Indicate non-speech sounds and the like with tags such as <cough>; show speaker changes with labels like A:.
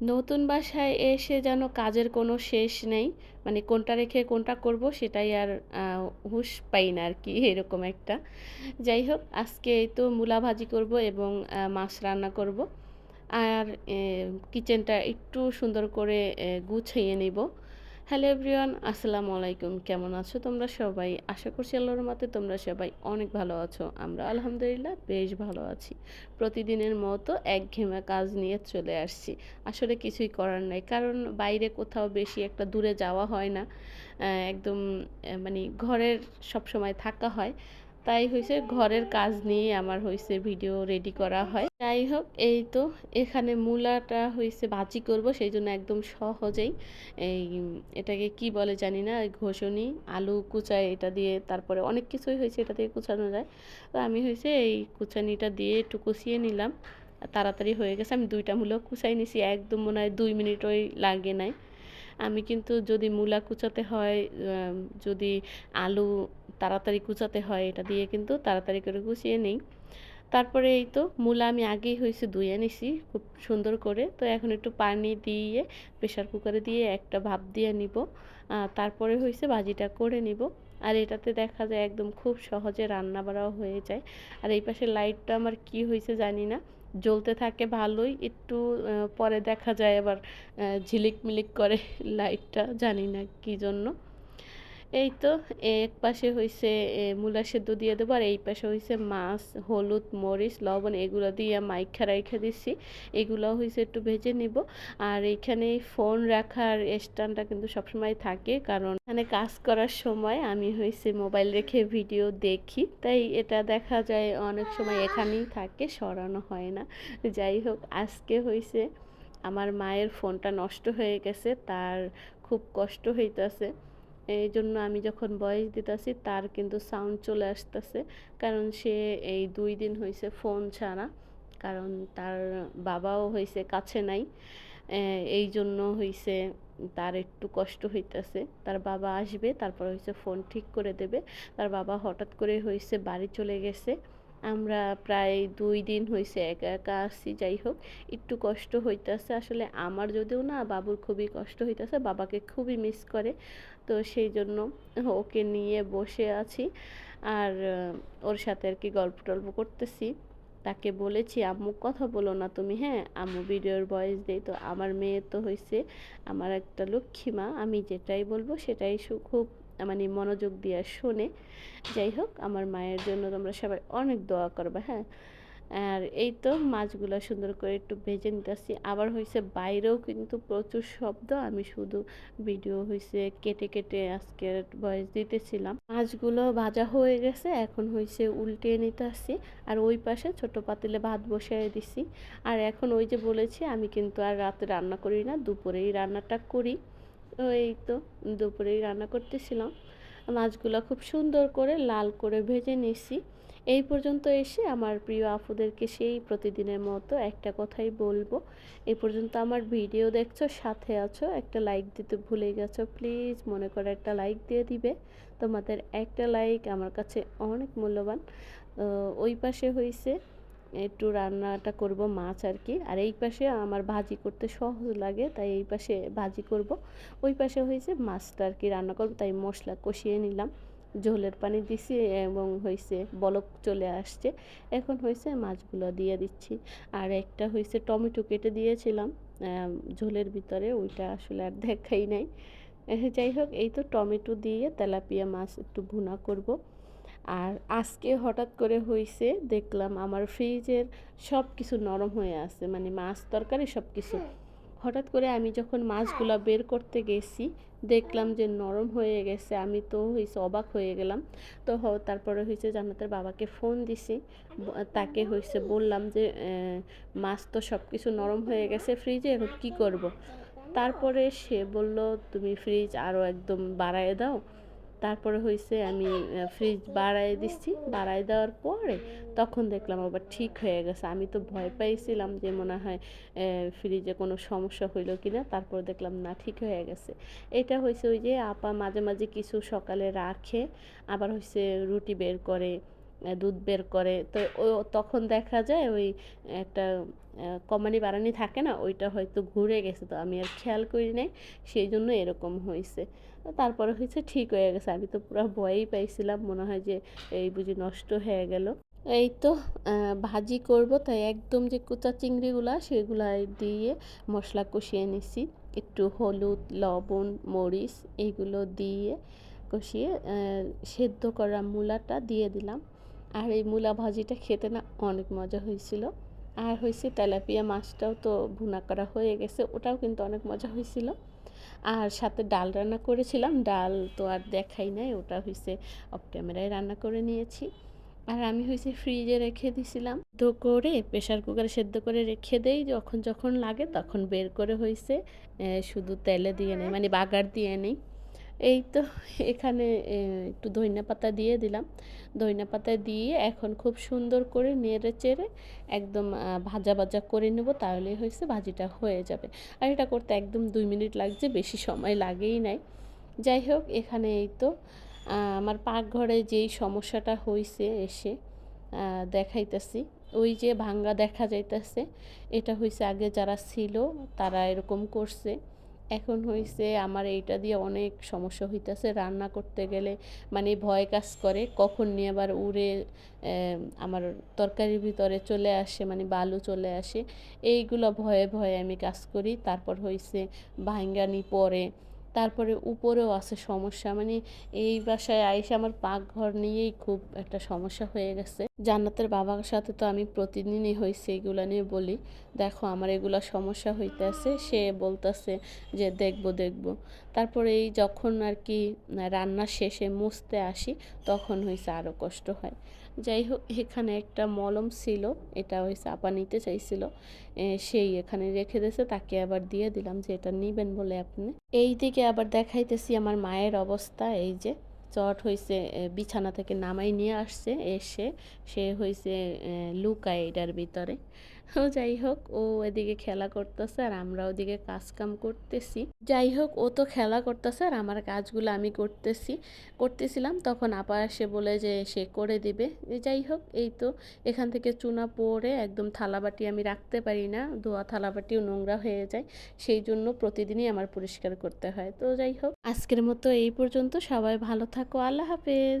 A: নতুন বাসায় এসে যেন কাজের কোনো শেষ নেই। মানে কোনটা রেখে কোনটা করব সেটাই আর হুশ পাই না আর কি, এরকম একটা। যাই হোক, আজকে এই তো মূলা ভাজি করব এবং মাছ রান্না করব। আর কিচেনটা একটু সুন্দর করে গুছিয়ে নিব। হ্যালো এভরিওয়ান, আসসালামু আলাইকুম। কেমন আছো তোমরা সবাই? আশা করছি আল্লাহর মতে তোমরা সবাই অনেক ভালো আছো। আমরা আলহামদুলিল্লাহ বেশ ভালো আছি। প্রতিদিনের মতো একঘেমে কাজ নিয়ে চলে আসছি। আসলে কিছুই করার নাই, কারণ বাইরে কোথাও বেশি একটা দূরে যাওয়া হয় না। একদম মানে ঘরের সব সময় থাকা হয়। তাই হয়েছে ঘরের কাজ নিয়ে আমার হয়েছে ভিডিও রেডি করা হয়। যাই হোক এই তো এখানে মূলাটা হয়েছে ভাজি করব সেই জন্য একদম সহজেই এই এটাকে কি বলে জানি না ঘষণি আলু কুচায় এটা দিয়ে তারপরে অনেক কিছুই হয়েছে এটা দিয়ে কুচানো যায়। তো আমি হয়েছে এই কুচানিটা দিয়ে একটু কুচিয়ে নিলাম। তাড়াতাড়ি হয়ে গেছে, আমি দুইটা মূলো কুচাই নিছি, একদম মনে হয় দুই মিনিটই লাগে নাই। আমি কিন্তু যদি মূলা কুচাতে হয় যদি আলু তাড়াতাড়ি কুচাতে হয়, এটা দিয়ে কিন্তু তাড়াতাড়ি করে কুচিয়ে নিই। তারপরে এই তো মূলা আমি আগেই হয়েছে ধুয়ে নিছি খুব সুন্দর করে। তো এখন একটু পানি দিয়ে প্রেশার কুকারে দিয়ে একটা ভাপ দিয়ে নিব। তারপরে হয়েছে ভাজিটা করে নিব। আর এটাতে দেখা যায় একদম খুব সহজে রান্না বাড়াও হয়ে যায়। আর এই পাশে লাইটটা আমার কি হয়েছে জানি না। জ্বলতে থাকে ভালোই, একটু পরে দেখা যায় আবার ঝিলিক মিলিক করে <laughs> লাইটটা, জানি না কি জন্য। এই তো এক পাশে হইছে মূলা সেদ্ধ দিয়ে দেবো, আর এই পাশে হইছে মাছ, হলুদ, মরিচ, লবণ, এগুলো দিয়ে মাইখা রাইখা দিচ্ছি এগুলো হইছে একটু ভেজে নিব। আর এইখানে ফোন রাখার স্ট্যান্ডটা কিন্তু সবসময় থাকে, কারণ এখানে কাজ করার সময় আমি হইছে মোবাইল রেখে ভিডিও দেখি। তাই এটা দেখা যায় অনেক সময় এখানেই থাকে, সরানো হয় না। যাই হোক, আজকে হইছে আমার মায়ের ফোনটা নষ্ট হয়ে গেছে, তার খুব কষ্ট হইতেছে। এই জন্য আমি যখন বয়স দিতেছি, তার কিন্তু সাউন্ড চলে আসতেছে। কারণ সে এই দুই দিন হয়েছে ফোন ছাড়া। কারণ তার বাবাও হয়েছে কাছে নাই। এই জন্য হয়েছে তার একটু কষ্ট হইতেছে। তার বাবা আসবে, তারপর হয়েছে ফোন ঠিক করে দেবে। তার বাবা হঠাৎ করে হয়েছে বাড়ি চলে গেছে। আমরা প্রায় দুই দিন হয়েছে একা একা আসছি, যাই হোক। একটু কষ্ট হইতেছে। আসলে আমার যদিও না, বাবুর খুবই কষ্ট হইতেছে, বাবাকে খুবই মিস করে। তো সেই জন্য ওকে নিয়ে বসে আছি। আর ওর সাথে আর কি গল্প টল্প করতেছি। তাকে বলেছি, আম্মু, কথা বলো না তুমি হ্যাঁ? আম্মু ভিডিওর ভয়েস দেই। তো আমার মেয়ে তো হয়েছে আমার একটা লক্ষ্মী মা। আমি যেটাই বলব সেটাই খুব মানে মনোযোগ দিয়ে শোনে, যাই হোক, আমার মায়ের জন্য তোমরা সবাই অনেক দোয়া করবে হ্যাঁ? আর এই তো মাছগুলো সুন্দর করে একটু ভেজে নিতেছি। আবার হয়েছে বাইরেও কিন্তু প্রচুর শব্দ, আমি শুধু ভিডিও হয়েছে কেটে কেটে আজকে ভয়েস দিতেছিলাম। মাছগুলো ভাজা হয়ে গেছে, এখন হয়েছে উল্টে নিতে আসছি আর ওই পাশে ছোট পাতিলে ভাত বসিয়ে দিছি। আর এখন ওই যে বলেছি, আমি কিন্তু আর রাতে রান্না করি না, দুপুরেই রান্নাটা করি। এই তো দুপুরেই রান্না করতেছিলাম। মাছগুলো খুব সুন্দর করে লাল করে ভেজে নিছি। এই পর্যন্ত এসে আমার প্রিয় আপুদেরকে সেই প্রতিদিনের মতো একটা কথাই বলব। এই পর্যন্ত আমার ভিডিও দেখছ, সাথে আছো, একটা লাইক দিতে ভুলে গেছো, প্লিজ মনে করে একটা লাইক দিয়ে দিবে। তোমাদের একটা লাইক আমার কাছে অনেক মূল্যবান। ওই পাশে হয়েছে একটু রান্নাটা করব মাছ আর কি। আর এই পাশে আমার ভাজি করতে সহজ লাগে, তাই এই পাশে ভাজি করব। ওই পাশে হয়েছে মাছটা আর কি রান্না করব, তাই মশলা কষিয়ে নিলাম। ঝোলের পানি দিছি এবং হয়েছে বলক চলে আসছে। এখন হয়েছে মাছগুলো দিয়ে দিচ্ছি। আর একটা হয়েছে টমেটো কেটে দিয়েছিলাম ঝোলের ভিতরে, ওইটা আসলে আর দেখাই নাই। যাই হোক, এই তো টমেটো দিয়ে তেলাপিয়া মাছ একটু ভুনা করব। আর আজকে হঠাৎ করে হয়েছে দেখলাম আমার ফ্রিজের সব কিছু নরম হয়ে আছে মানে মাছ তরকারি সব কিছু হঠাৎ করে আমি যখন মাছগুলো বের করতে গেছি দেখলাম যে নরম হয়ে গেছে আমি তো হয়েছে অবাক হয়ে গেলাম। তো তারপরে হয়েছে জান্নাতের বাবাকে ফোন দিছি তাকে হয়েছে বললাম যে মাছ তো সব কিছু নরম হয়ে গেছে ফ্রিজে এখন কী করব। তারপরে সে বলল তুমি ফ্রিজ আরও একদম বাড়ায় দাও তারপরে হয়েছে আমি ফ্রিজ বাড়াই দিচ্ছি বাড়াই দেওয়ার পরে তখন দেখলাম আবার ঠিক হয়ে গেছে। আমি তো ভয় পাইছিলাম যে মনে হয় ফ্রিজে কোনো সমস্যা হইল কি না তারপর দেখলাম, না, ঠিক হয়ে গেছে। এটা হয়েছে ওই যে আপা মাঝে মাঝে কিছু সকালে রাখে, আবার হয়েছে রুটি বের করে দুধ বের করে। তো ও, তখন দেখা যায় ওই একটা কমানি বাড়ানি থাকে না, ওইটা হয়তো ঘুরে গেছে, তো আমি আর খেয়াল করি নাই, সেই জন্য এরকম হয়েছে তারপরে হয়েছে ঠিক হয়ে গেছে, আমি তো পুরো ভয়েই পাইছিলাম, মনে হয় যে এই বুঝি নষ্ট হয়ে গেল। এই তো ভাজি করব, তাই একদম যে কুচা চিংড়িগুলা, সেগুলা দিয়ে মশলা কষিয়ে নিছি। একটু হলুদ, লবণ, মরিচ এইগুলো দিয়ে কষিয়ে সেদ্ধ করা মূলাটা দিয়ে দিলাম। আর এই মূলা ভাজিটা খেতে না অনেক মজা হয়েছিল আর হয়েছে তেলাপিয়া মাছটাও তো ভুনা করা হয়ে গেছে, ওটাও কিন্তু অনেক মজা হয়েছিল আর সাথে ডাল রান্না করেছিলাম, ডাল তো আর দেখাই নাই, ওটা হয়েছে অফ ক্যামেরায় রান্না করে নিয়েছি। আর আমি হয়েছে ফ্রিজে রেখে দিছিলাম। তো করে প্রেশার কুকারে সেদ্ধ করে রেখে দেই, যখন যখন লাগে তখন বের করে হয়েছে শুধু তেলে দিয়ে নেই মানে বাগার দিয়ে নেই। এই তো এখানে একটু ধইনা পাতা দিয়ে দিলাম। ধইনা পাতা দিয়ে এখন খুব সুন্দর করে নেড়ে চেড়ে একদম ভাজা ভাজা করে নেব, তাহলেই হয়েছে ভাজিটা হয়ে যাবে। আর এটা করতে একদম দুই মিনিট লাগছে, বেশি সময় লাগেই নাই। যাই হোক, এখানে এই তো আমার পাকঘরে যেই সমস্যাটা হয়েছে এসে দেখাইতেছি। ওই যে ভাঙ্গা দেখা যাইতেছে, এটা হয়েছে আগে যারা ছিল, তারা এরকম করছে। এখন হয়েছে আমার এইটা দিয়ে অনেক সমস্যা হইতেছে। রান্না করতে গেলে মানে ভয় কাজ করে, কখন নিয়ে আবার উড়ে আমার তরকারির ভিতরে চলে আসে মানে বালু চলে আসে। এইগুলো ভয়ে ভয়ে আমি কাজ করি। তারপর হয়েছে ভাঙ্গানি পরে তারপরে উপরেও আছে সমস্যা। মানে এই বাসায় আইসে আমার পাকঘর নিয়েই খুব একটা সমস্যা হয়ে গেছে। জান্নাতের বাবার সাথে তো আমি প্রতিদিনই হয়েছে এগুলা নিয়ে বলি, দেখো, আমার এগুলা সমস্যা হইতেছে। সে বলতেছে যে, দেখব দেখব। তারপরে এই যখন আর কি রান্না শেষে মুছতে আসি, তখন হয়েছে আরও কষ্ট হয়। যাই হোক, এখানে একটা মলম ছিল, এটা ওই চাপা নিতে চাইছিল। সেই এখানে রেখে দিয়েছে, তাকে আবার দিয়ে দিলাম যে এটা নিবেন বলে আপনি। এই দিকে আবার দেখাইতেছি আমার মায়ের অবস্থা, এই যে চট হয়েছে বিছানা থেকে নামাই নিয়ে আসছে, এসে সে হয়েছে লুকায় এটার ভিতরে। ও যাই হোক, ও এদিকে খেলা করতেছে আর আমরা ওদিকে কাজ কাম করতেছি। যাই হোক, ও তো খেলা করতেছে আর আমার কাজগুলো আমি করতেছি। করতেছিলাম, তখন আপা এসে বলে যে সে করে দিবে। যাই হোক, এই তো, এখান থেকে চুনা পরে একদম থালাবাটি আমি রাখতে পারি না, ধোয়া থালাবাটিও নোংরা হয়ে যায়, সেই জন্য প্রতিদিনই আমার পরিষ্কার করতে হয়। তো যাই হোক, আজকের মতো এই পর্যন্ত, সবাই ভালো থাকো, আল্লাহ হাফেজ।